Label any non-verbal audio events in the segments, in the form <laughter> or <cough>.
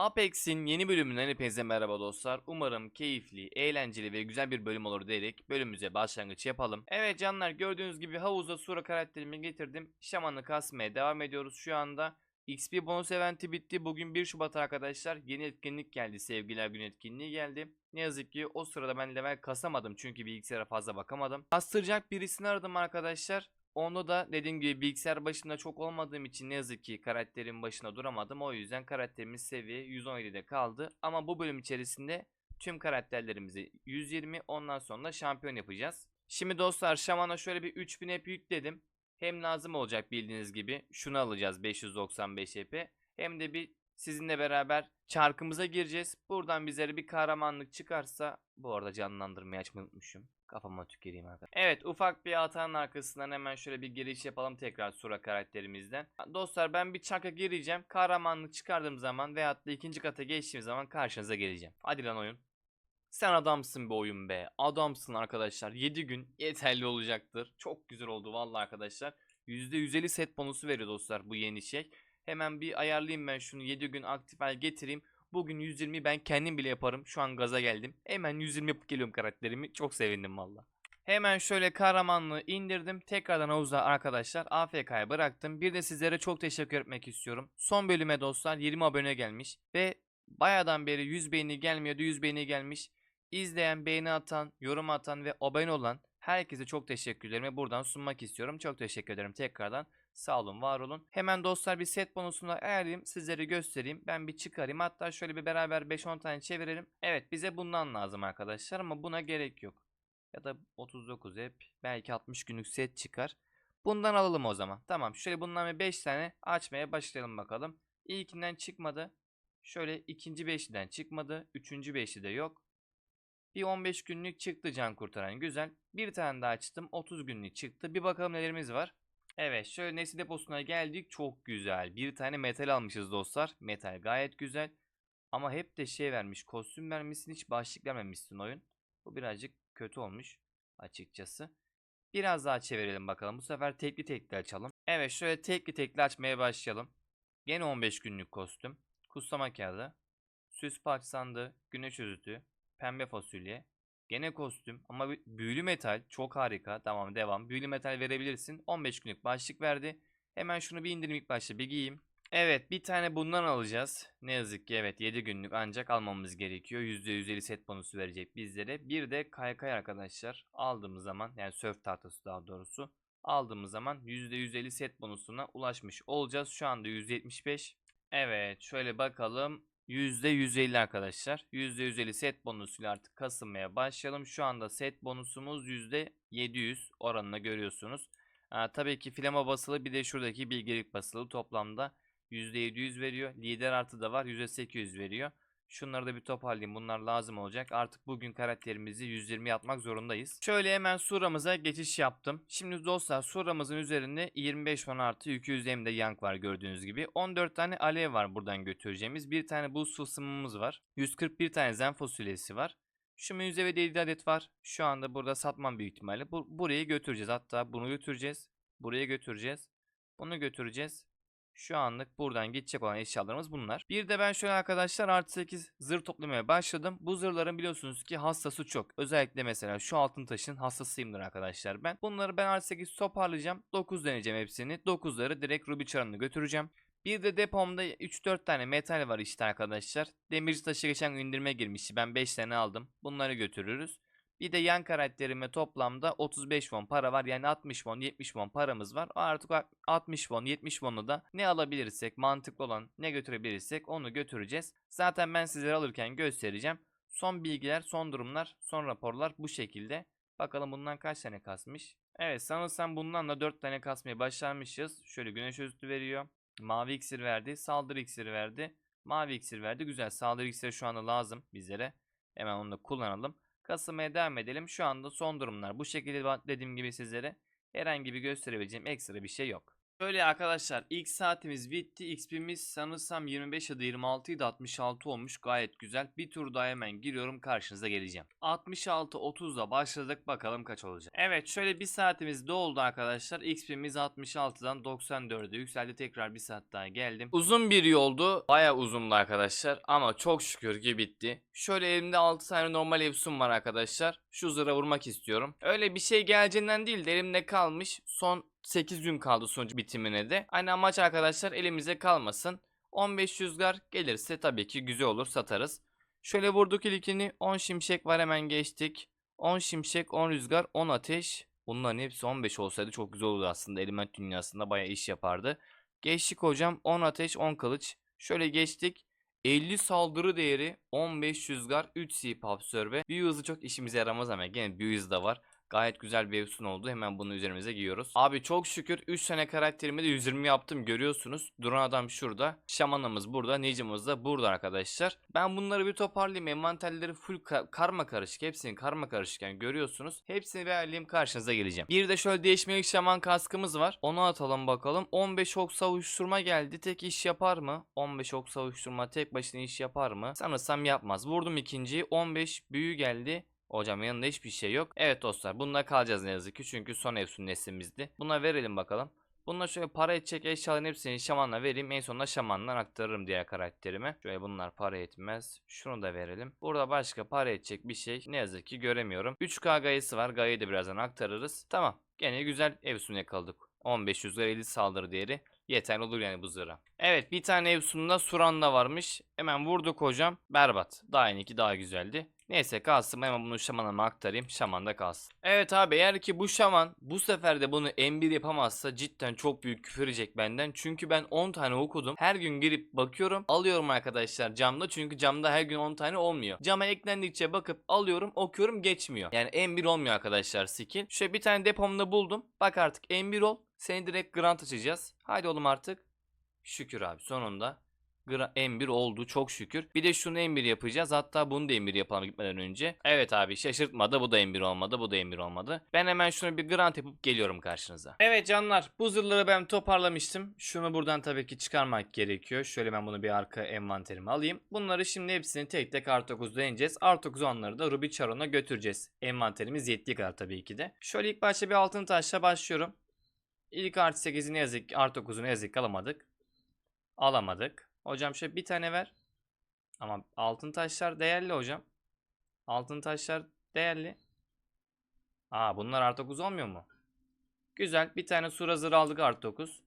Apex'in yeni bölümünden hepinize merhaba dostlar. Umarım keyifli, eğlenceli ve güzel bir bölüm olur diyerek bölümümüze başlangıç yapalım. Evet canlar gördüğünüz gibi havuza Sura karakterimi getirdim. Şamanı kasmaya devam ediyoruz şu anda. XP bonus eventi bitti. Bugün 1 Şubat arkadaşlar. Yeni etkinlik geldi. Sevgiler gün etkinliği geldi. Ne yazık ki o sırada ben level kasamadım. Çünkü bilgisayara fazla bakamadım. Kastıracak birisini aradım arkadaşlar. Onda da dediğim gibi bilgisayar başında çok olmadığım için ne yazık ki karakterin başına duramadım. O yüzden karakterimiz seviye 117'de kaldı. Ama bu bölüm içerisinde tüm karakterlerimizi 120 ondan sonra da şampiyon yapacağız. Şimdi dostlar şamana şöyle bir 3000 EP yükledim. Hem lazım olacak bildiğiniz gibi. Şunu alacağız 595 EP. Hem de bir sizinle beraber çarkımıza gireceğiz. Buradan bizlere bir kahramanlık çıkarsa bu arada canlandırmayı açmayı unutmuşum. Kafama tüküreyim arkadaşlar. Evet ufak bir hatanın arkasından hemen şöyle bir giriş yapalım tekrar Sura karakterimizden. Dostlar ben bir çarka gireceğim. Kahramanlık çıkardığım zaman veyahut da ikinci kata geçtiğim zaman karşınıza geleceğim. Hadi lan oyun. Sen adamsın be oyun be. Adamsın arkadaşlar. 7 gün yeterli olacaktır. Çok güzel oldu vallahi arkadaşlar. %150 set bonusu veriyor dostlar bu yeni şey. Hemen bir ayarlayayım ben şunu 7 gün aktif hale getireyim. Bugün 120 ben kendim bile yaparım. Şu an gaza geldim. Hemen 120 yapıp geliyorum karakterimi. Çok sevindim valla. Hemen şöyle kahramanlığı indirdim. Tekrardan havuza arkadaşlar AFK'ya bıraktım. Bir de sizlere çok teşekkür etmek istiyorum. Son bölüme dostlar 20 abone gelmiş. Ve bayağıdan beri 100 beğeni gelmiyordu. 100 beğeni gelmiş. İzleyen, beğeni atan, yorum atan ve abone olan herkese çok teşekkürlerimi buradan sunmak istiyorum. Çok teşekkür ederim tekrardan. Sağ olun, var olun. Hemen dostlar bir set bonusunu ayarlayayım. Sizlere göstereyim. Ben bir çıkarayım. Hatta şöyle bir beraber 5-10 tane çevirelim. Evet bize bundan lazım arkadaşlar ama buna gerek yok. Ya da 39 hep. Belki 60 günlük set çıkar. Bundan alalım o zaman. Tamam şöyle bundan bir 5 tane açmaya başlayalım bakalım. İlkinden çıkmadı. Şöyle ikinci beşliden çıkmadı. Üçüncü beşli de yok. Bir 15 günlük çıktı can kurtaran güzel. Bir tane daha açtım 30 günlük çıktı. Bir bakalım nelerimiz var. Evet şöyle nesil deposuna geldik. Çok güzel. Bir tane metal almışız dostlar. Metal gayet güzel. Ama hep de şey vermiş. Kostüm vermişsin hiç başlık vermemişsin oyun. Bu birazcık kötü olmuş açıkçası. Biraz daha çevirelim bakalım. Bu sefer tekli tekli açalım. Evet şöyle tekli tekli açmaya başlayalım. Gene 15 günlük kostüm. Kuslama kağıdı. Süs parç sandığı. Güneş özütü. Pembe fasulye. Gene kostüm ama bü- büyülü metal çok harika. Tamam devam. Büyülü metal verebilirsin. 15 günlük başlık verdi. Hemen şunu bir indireyim ilk başta bir giyeyim. Evet bir tane bundan alacağız. Ne yazık ki evet 7 günlük ancak almamız gerekiyor. %150 set bonusu verecek bizlere. Bir de kaykay arkadaşlar aldığımız zaman yani surf tahtası daha doğrusu aldığımız zaman %150 set bonusuna ulaşmış olacağız. Şu anda %75. Evet şöyle bakalım. %150 arkadaşlar. %150 set bonusuyla artık kasılmaya başlayalım. Şu anda set bonusumuz %700 oranını görüyorsunuz. Aa, tabii ki flama basılı bir de şuradaki bilgelik basılı toplamda %700 veriyor. Lider artı da var %800 veriyor. Şunları da bir toparlayayım. Bunlar lazım olacak. Artık bugün karakterimizi 120 yapmak zorundayız. Şöyle hemen suramıza geçiş yaptım. Şimdi dostlar suramızın üzerinde 25 fan artı 200 hem de yank var gördüğünüz gibi. 14 tane alev var buradan götüreceğimiz. Bir tane buz fısımımız var. 141 tane zen fasulyesi var. Şu müzevede 7 adet var. Şu anda burada satmam büyük ihtimalle. Bu, buraya götüreceğiz. Hatta bunu götüreceğiz. Buraya götüreceğiz. Bunu götüreceğiz. Şu anlık buradan gidecek olan eşyalarımız bunlar. Bir de ben şöyle arkadaşlar artı 8 zırh toplamaya başladım. Bu zırhların biliyorsunuz ki hastası çok. Özellikle mesela şu altın taşın hastasıyımdır arkadaşlar ben. Bunları ben artı 8 toparlayacağım. 9 deneyeceğim hepsini. 9'ları direkt Ruby çarını götüreceğim. Bir de depomda 3-4 tane metal var işte arkadaşlar. Demirci taşı geçen gün indirime girmişti. Ben 5 tane aldım. Bunları götürürüz. Bir de yan karakterime toplamda 35 won para var. Yani 60 won 70 won paramız var. Artık 60 won 70 won'u da ne alabilirsek mantıklı olan ne götürebilirsek onu götüreceğiz. Zaten ben sizlere alırken göstereceğim. Son bilgiler, son durumlar, son raporlar bu şekilde. Bakalım bundan kaç tane kasmış. Evet sanırsam bundan da 4 tane kasmaya başlamışız. Şöyle güneş özütü veriyor. Mavi iksir verdi. Saldırı iksiri verdi. Mavi iksir verdi. Güzel. Saldırı iksiri şu anda lazım bizlere. Hemen onu da kullanalım. Kasılmaya devam edelim. Şu anda son durumlar. Bu şekilde dediğim gibi sizlere herhangi bir gösterebileceğim ekstra bir şey yok. Şöyle arkadaşlar ilk saatimiz bitti. XP'miz sanırsam 25 ya da 26 idi 66 olmuş. Gayet güzel. Bir tur daha hemen giriyorum karşınıza geleceğim. 66 30'da başladık bakalım kaç olacak. Evet şöyle bir saatimiz doldu arkadaşlar. XP'miz 66'dan 94'e yükseldi. Tekrar bir saat daha geldim. Uzun bir yoldu. Baya uzundu arkadaşlar ama çok şükür ki bitti. Şöyle elimde 6 tane normal Efsun var arkadaşlar. Şu zıra vurmak istiyorum. Öyle bir şey geleceğinden değil de elimde kalmış. Son 8 gün kaldı sonuç bitimine de. Aynı amaç arkadaşlar elimize kalmasın. 15 rüzgar gelirse tabii ki güzel olur satarız. Şöyle vurduk ilkini 10 şimşek var hemen geçtik. 10 şimşek 10 rüzgar 10 ateş. Bunların hepsi 15 olsaydı çok güzel olurdu aslında. Element dünyasında bayağı iş yapardı. Geçtik hocam 10 ateş 10 kılıç. Şöyle geçtik. 50 saldırı değeri 15 rüzgar 3 sip absorbe. Büyü hızı çok işimize yaramaz ama gene büyü hızı da var. Gayet güzel bir efsun oldu. Hemen bunu üzerimize giyiyoruz. Abi çok şükür 3 tane karakterimi de 120 yaptım görüyorsunuz. Duran adam şurada. Şamanımız burada. Ninjamız da burada arkadaşlar. Ben bunları bir toparlayayım. Envanterleri full ka- karma karışık. Hepsini karma karışık görüyorsunuz. Hepsini bir ayarlayayım karşınıza geleceğim. Bir de şöyle değişmelik şaman kaskımız var. Onu atalım bakalım. 15 ok savuşturma geldi. Tek iş yapar mı? 15 ok savuşturma tek başına iş yapar mı? Sanırsam yapmaz. Vurdum ikinciyi. 15 büyü geldi. Hocam yanında hiçbir şey yok. Evet dostlar bununla kalacağız ne yazık ki. Çünkü son Efsun neslimizdi. Buna verelim bakalım. Bununla şöyle para edecek eşyaların hepsini şamanla vereyim. En sonunda şamandan aktarırım diğer karakterime. Şöyle bunlar para etmez. Şunu da verelim. Burada başka para edecek bir şey ne yazık ki göremiyorum. 3K gayesi var. Gayayı da birazdan aktarırız. Tamam. Gene güzel Efsun yakaladık. 1500 lira 50 saldırı değeri. Yeter olur yani bu zırha. Evet bir tane Efsun'da Suran'da varmış. Hemen vurduk hocam. Berbat. Daha yeniki daha güzeldi. Neyse kalsın hemen bunu şamanıma aktarayım. Şaman da kalsın. Evet abi eğer ki bu şaman bu sefer de bunu M1 yapamazsa cidden çok büyük küfür benden. Çünkü ben 10 tane okudum. Her gün girip bakıyorum. Alıyorum arkadaşlar camda. Çünkü camda her gün 10 tane olmuyor. Cama eklendikçe bakıp alıyorum okuyorum geçmiyor. Yani M1 olmuyor arkadaşlar skill. Şöyle bir tane depomda buldum. Bak artık M1 ol. Seni direkt grant açacağız. Haydi oğlum artık. Şükür abi sonunda. Gra- M1 oldu çok şükür. Bir de şunu M1 yapacağız. Hatta bunu da M1 yapalım gitmeden önce. Evet abi şaşırtmadı. Bu da M1 olmadı. Bu da M1 olmadı. Ben hemen şunu bir grant yapıp geliyorum karşınıza. Evet canlar bu zırhları ben toparlamıştım. Şunu buradan tabii ki çıkarmak gerekiyor. Şöyle ben bunu bir arka envanterime alayım. Bunları şimdi hepsini tek tek artı 9'da ineceğiz. Artı 9 onları da Ruby Charon'a götüreceğiz. Envanterimiz yettiği kadar tabii ki de. Şöyle ilk başta bir altın taşla başlıyorum. İlk artı 8'i ne yazık artı 9'u ne yazık alamadık. Alamadık. Hocam şöyle bir tane ver. Ama altın taşlar değerli hocam. Altın taşlar değerli. Aa bunlar artı 9 olmuyor mu? Güzel. Bir tane sur hazır aldık artı 9.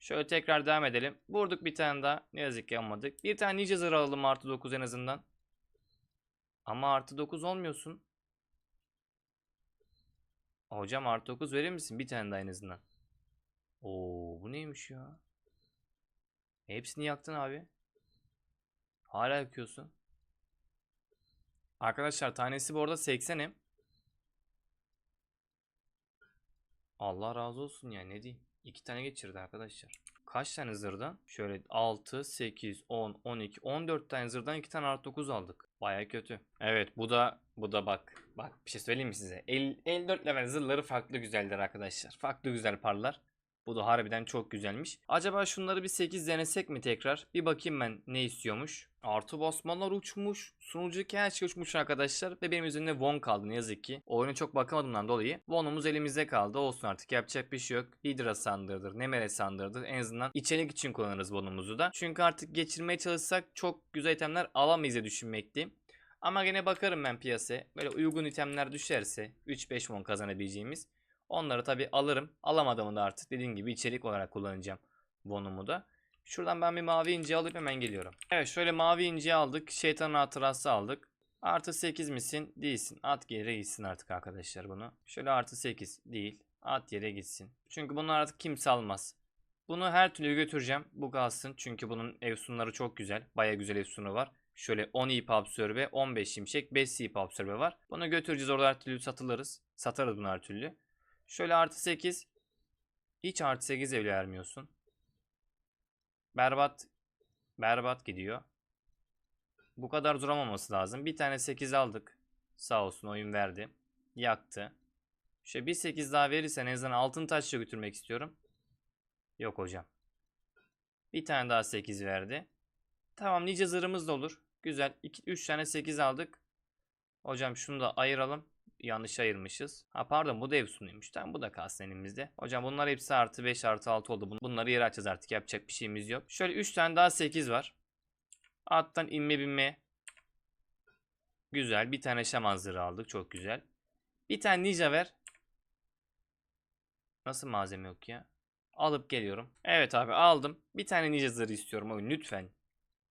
Şöyle tekrar devam edelim. Vurduk bir tane daha. Ne yazık ki almadık. Bir tane ninja zırh alalım artı 9 en azından. Ama artı 9 olmuyorsun. Hocam artı 9 verir misin? Bir tane daha en azından. Oo bu neymiş ya? Hepsini yaktın abi. Hala yakıyorsun. Arkadaşlar tanesi bu arada 80'im. Allah razı olsun ya ne diyeyim. İki tane geçirdi arkadaşlar. Kaç tane zırdan? Şöyle 6, 8, 10, 12, 14 tane zırdan 2 tane artı 9 aldık. Baya kötü. Evet bu da bu da bak. Bak bir şey söyleyeyim mi size? El, 54 level zırhları farklı güzeldir arkadaşlar. Farklı güzel parlar. Bu da harbiden çok güzelmiş. Acaba şunları bir 8 denesek mi tekrar? Bir bakayım ben ne istiyormuş. Artı basmalar uçmuş. Sunucu her şey uçmuş arkadaşlar. Ve benim üzerinde Won kaldı ne yazık ki. Oyuna çok bakamadığımdan dolayı. Won'umuz elimizde kaldı. Olsun artık yapacak bir şey yok. Hydra sandırdır. Nemere sandırdır. En azından içerik için kullanırız Won'umuzu da. Çünkü artık geçirmeye çalışsak çok güzel itemler alamayız diye düşünmekteyim. Ama gene bakarım ben piyasaya. Böyle uygun itemler düşerse 3-5 won kazanabileceğimiz. Onları tabi alırım. Alamadığımı da artık dediğim gibi içerik olarak kullanacağım Von'umu da. Şuradan ben bir mavi inci alıp hemen geliyorum. Evet şöyle mavi inci aldık. Şeytanın hatırası aldık. Artı 8 misin? Değilsin. At geri gitsin artık arkadaşlar bunu. Şöyle artı 8 değil. At yere gitsin. Çünkü bunu artık kimse almaz. Bunu her türlü götüreceğim. Bu kalsın. Çünkü bunun efsunları çok güzel. Baya güzel efsunu var. Şöyle 10 ip absorbe, 15 şimşek, 5 ip absorbe var. Bunu götüreceğiz orada her türlü satılırız. Satarız bunu her türlü. Şöyle artı 8. Hiç artı 8 bile vermiyorsun. Berbat. Berbat gidiyor. Bu kadar duramaması lazım. Bir tane 8 aldık. Sağ olsun oyun verdi. Yaktı. Şöyle bir 8 daha verirsen en azından altın taşla götürmek istiyorum. Yok hocam. Bir tane daha 8 verdi. Tamam nice zırhımız da olur. Güzel. 3 tane 8 aldık. Hocam şunu da ayıralım. Yanlış ayırmışız. Ha pardon bu da Efsun'uymuş. Tamam bu da kalsın elimizde. Hocam bunlar hepsi artı 5 artı 6 oldu. Bun- Bunları yere açacağız artık. Yapacak bir şeyimiz yok. Şöyle 3 tane daha 8 var. Attan inme binme. Güzel. Bir tane şaman zırhı aldık. Çok güzel. Bir tane ninja ver. Nasıl malzeme yok ya? Alıp geliyorum. Evet abi aldım. Bir tane ninja zırhı istiyorum oyun lütfen.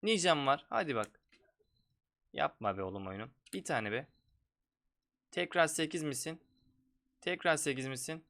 Ninjam var. Hadi bak. Yapma be oğlum oyunu. Bir tane be. Tekrar 8 misin? Tekrar 8 misin?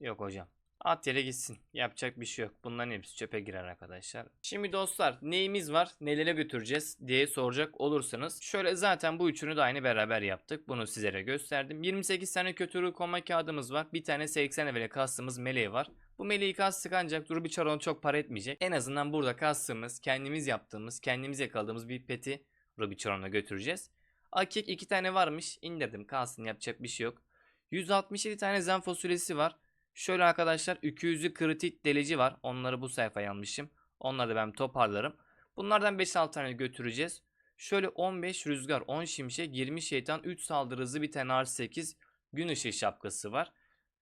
Yok hocam. At yere gitsin. Yapacak bir şey yok. Bunların hepsi çöpe girer arkadaşlar. Şimdi dostlar neyimiz var? Nelere götüreceğiz diye soracak olursanız. Şöyle zaten bu üçünü de aynı beraber yaptık. Bunu sizlere gösterdim. 28 tane kötü ruh koma kağıdımız var. Bir tane 80 evre kastımız meleği var. Bu meleği kastık ancak Ruby Charon çok para etmeyecek. En azından burada kastığımız, kendimiz yaptığımız, kendimiz yakaladığımız bir peti Ruby Charon'a götüreceğiz. Akik iki tane varmış. indirdim kalsın yapacak bir şey yok. 167 tane zen fasulyesi var. Şöyle arkadaşlar 200'lü kritik delici var. Onları bu sayfaya almışım. Onları da ben toparlarım. Bunlardan 5-6 tane götüreceğiz. Şöyle 15 rüzgar, 10 şimşek, 20 şeytan, 3 saldırı hızı, bir tane R8 gün ışığı şapkası var.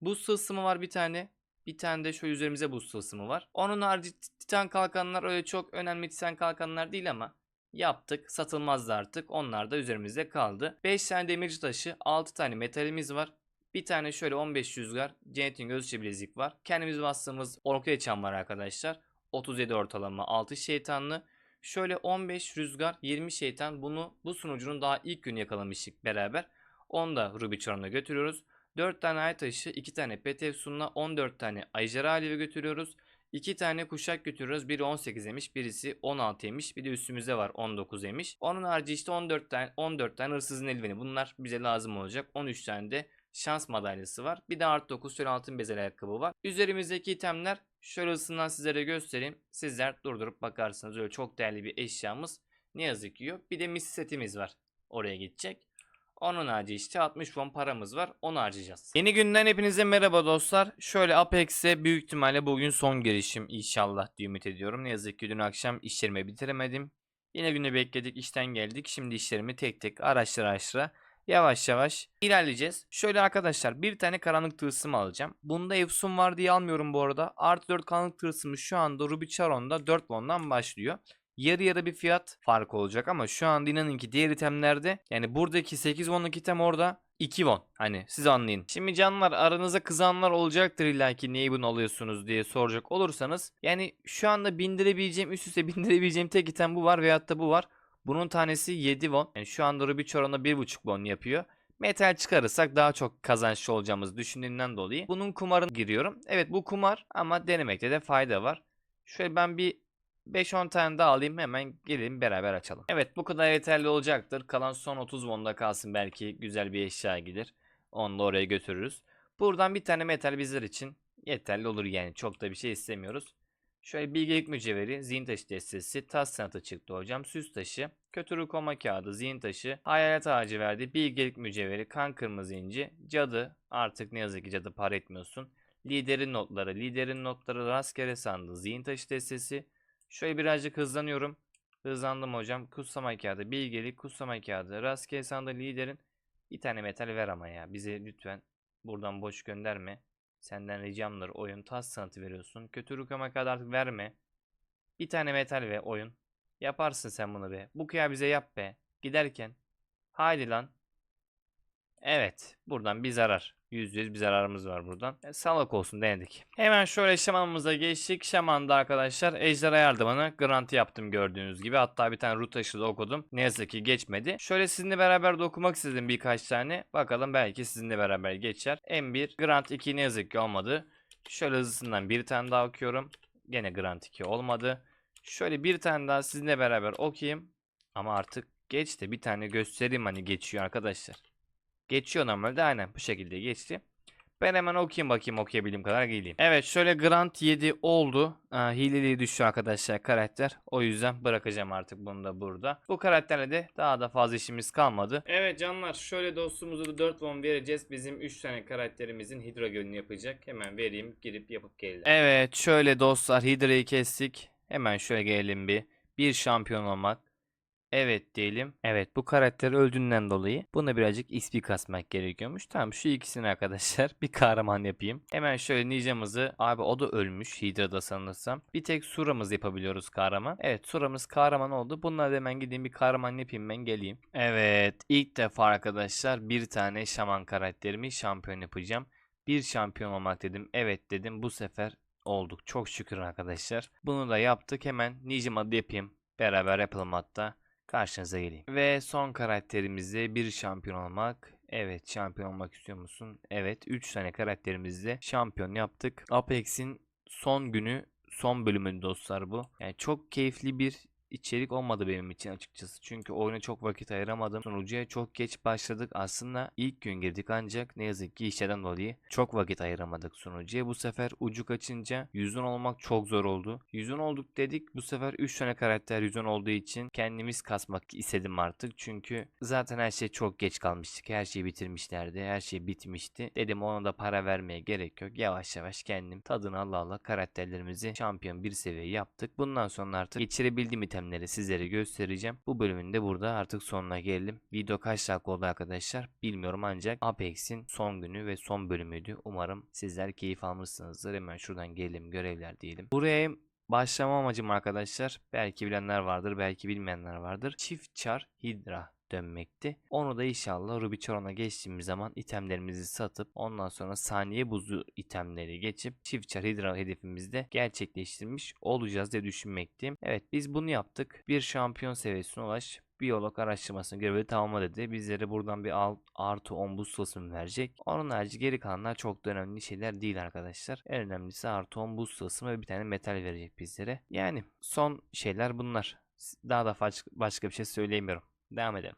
Buz tılsımı var bir tane. Bir tane de şöyle üzerimize buz tılsımı var. Onun harici titan kalkanlar öyle çok önemli titan kalkanlar değil ama yaptık. Satılmazdı artık. Onlar da üzerimizde kaldı. 5 tane demirci taşı, 6 tane metalimiz var. Bir tane şöyle 15 rüzgar, Cennetin gözüçe bilezik var. Kendimiz bastığımız orkaya çam var arkadaşlar. 37 ortalama 6 şeytanlı. Şöyle 15 rüzgar 20 şeytan bunu bu sunucunun daha ilk gün yakalamıştık beraber. Onu da Ruby Charm'la götürüyoruz. 4 tane ay taşı, 2 tane Petev sunla 14 tane Ajara Alevi götürüyoruz. 2 tane kuşak götürüyoruz. Biri 18 emiş, birisi 16 emiş. Bir de üstümüzde var 19 emiş. Onun harici işte 14 tane 14 tane hırsızın eldiveni. Bunlar bize lazım olacak. 13 tane de şans madalyası var. Bir de artı 9 şöyle altın bezel ayakkabı var. Üzerimizdeki itemler şöyle ısından sizlere göstereyim. Sizler durdurup bakarsınız. Öyle çok değerli bir eşyamız ne yazık ki yok. Bir de mis setimiz var. Oraya gidecek. Onun harici işte 60 won paramız var. Onu harcayacağız. Yeni günden hepinize merhaba dostlar. Şöyle Apex'e büyük ihtimalle bugün son girişim inşallah diye ümit ediyorum. Ne yazık ki dün akşam işlerimi bitiremedim. Yine günü bekledik işten geldik. Şimdi işlerimi tek tek araştıra araştıra yavaş yavaş ilerleyeceğiz. Şöyle arkadaşlar bir tane karanlık tılsım alacağım. Bunda Efsun var diye almıyorum bu arada. Artı 4 karanlık tılsımı şu anda Ruby Charon'da 4 won'dan başlıyor. Yarı yarı bir fiyat farkı olacak ama şu anda inanın ki diğer itemlerde yani buradaki 8 won'luk item orada 2 won. Hani siz anlayın. Şimdi canlar aranıza kızanlar olacaktır illa ki niye bunu alıyorsunuz diye soracak olursanız. Yani şu anda bindirebileceğim üst üste <laughs> bindirebileceğim tek item bu var veyahut da bu var. Bunun tanesi 7 won. Yani şu anda Ruby Charon'da 1.5 won yapıyor. Metal çıkarırsak daha çok kazançlı olacağımızı düşündüğümden dolayı bunun kumarına giriyorum. Evet bu kumar ama denemekte de fayda var. Şöyle ben bir 5-10 tane daha alayım hemen gelin beraber açalım. Evet bu kadar yeterli olacaktır. Kalan son 30 won'da kalsın belki güzel bir eşya gelir. Onu da oraya götürürüz. Buradan bir tane metal bizler için yeterli olur yani. Çok da bir şey istemiyoruz. Şöyle bilgelik mücevheri, zihin taşı destesi, tas sanatı çıktı hocam. Süs taşı, kötü koma kağıdı, zihin taşı, hayalet ağacı verdi. Bilgelik mücevheri, kan kırmızı inci, cadı. Artık ne yazık ki cadı para etmiyorsun. Liderin notları, liderin notları rastgele sandığı, zihin taşı destesi. Şöyle birazcık hızlanıyorum. Hızlandım hocam. Kutsama kağıdı, bilgelik, kutsama kağıdı, rastgele sandığı liderin. Bir tane metal ver ama ya. Bize lütfen buradan boş gönderme. Senden ricamdır oyun. Tas sanatı veriyorsun. Kötü rukama kadar artık verme. Bir tane metal ve oyun. Yaparsın sen bunu be. Bu kıya bize yap be. Giderken. Haydi lan. Evet. Buradan bir zarar. %100 bir zararımız var buradan. E, sağlık olsun denedik. Hemen şöyle şamanımıza geçtik. Şaman'da arkadaşlar ejderha yardımını garanti yaptım gördüğünüz gibi. Hatta bir tane root taşı da okudum. Ne yazık ki geçmedi. Şöyle sizinle beraber de okumak istedim birkaç tane. Bakalım belki sizinle beraber geçer. M1 Grant 2 ne yazık ki olmadı. Şöyle hızlısından bir tane daha okuyorum. Gene Grant 2 olmadı. Şöyle bir tane daha sizinle beraber okuyayım. Ama artık geç de bir tane göstereyim hani geçiyor arkadaşlar. Geçiyor normalde aynen bu şekilde geçti. Ben hemen okuyayım bakayım okuyabildiğim kadar geleyim. Evet şöyle Grant 7 oldu. Aa, hileliği düştü arkadaşlar karakter. O yüzden bırakacağım artık bunu da burada. Bu karakterle de daha da fazla işimiz kalmadı. Evet canlar şöyle dostumuza da 4 won vereceğiz. Bizim 3 tane karakterimizin Hydra gönlünü yapacak. Hemen vereyim girip yapıp gelelim. Evet şöyle dostlar Hydra'yı kestik. Hemen şöyle gelelim bir. Bir şampiyon olmak. Evet diyelim. Evet bu karakter öldüğünden dolayı buna birazcık XP kasmak gerekiyormuş. Tamam şu ikisini arkadaşlar <laughs> bir kahraman yapayım. Hemen şöyle ninjamızı abi o da ölmüş Hydra'da sanırsam. Bir tek Sura'mız yapabiliyoruz kahraman. Evet Sura'mız kahraman oldu. Bunları da hemen gideyim bir kahraman yapayım ben geleyim. Evet ilk defa arkadaşlar bir tane şaman karakterimi şampiyon yapacağım. Bir şampiyon olmak dedim. Evet dedim bu sefer olduk. Çok şükür arkadaşlar. Bunu da yaptık. Hemen Ninja'mı da yapayım. Beraber yapalım hatta karşınıza geleyim. Ve son karakterimizde bir şampiyon olmak. Evet şampiyon olmak istiyor musun? Evet 3 tane karakterimizde şampiyon yaptık. Apex'in son günü son bölümü dostlar bu. Yani çok keyifli bir içerik olmadı benim için açıkçası. Çünkü oyuna çok vakit ayıramadım. Sunucuya çok geç başladık. Aslında ilk gün girdik ancak ne yazık ki işlerden dolayı çok vakit ayıramadık sunucuya. Bu sefer ucu kaçınca yüzün olmak çok zor oldu. Yüzün olduk dedik. Bu sefer 3 tane karakter yüzün olduğu için kendimiz kasmak istedim artık. Çünkü zaten her şey çok geç kalmıştık. Her şeyi bitirmişlerdi. Her şey bitmişti. Dedim ona da para vermeye gerek yok. Yavaş yavaş kendim tadını Allah Allah karakterlerimizi şampiyon bir seviye yaptık. Bundan sonra artık geçirebildiğim itemleri sizlere göstereceğim. Bu bölümün de burada artık sonuna geldim. Video kaç dakika oldu arkadaşlar bilmiyorum ancak Apex'in son günü ve son bölümüydü. Umarım sizler keyif almışsınızdır. Hemen şuradan gelelim görevler diyelim. Buraya başlama amacım arkadaşlar belki bilenler vardır belki bilmeyenler vardır. Çift çar hidra dönmekti. Onu da inşallah Ruby Charon'a geçtiğimiz zaman itemlerimizi satıp ondan sonra saniye buzu itemleri geçip çift çar hidra hedefimizde gerçekleştirmiş olacağız diye düşünmekteyim. Evet biz bunu yaptık. Bir şampiyon seviyesine ulaş biyolog araştırmasını görevi tamamla dedi. Bizlere buradan bir alt, artı 10 buz tılsımı verecek. Onun harici geri kalanlar çok da önemli şeyler değil arkadaşlar. En önemlisi artı 10 buz tılsımı ve bir tane metal verecek bizlere. Yani son şeyler bunlar. Daha da başka bir şey söyleyemiyorum. Devam edelim.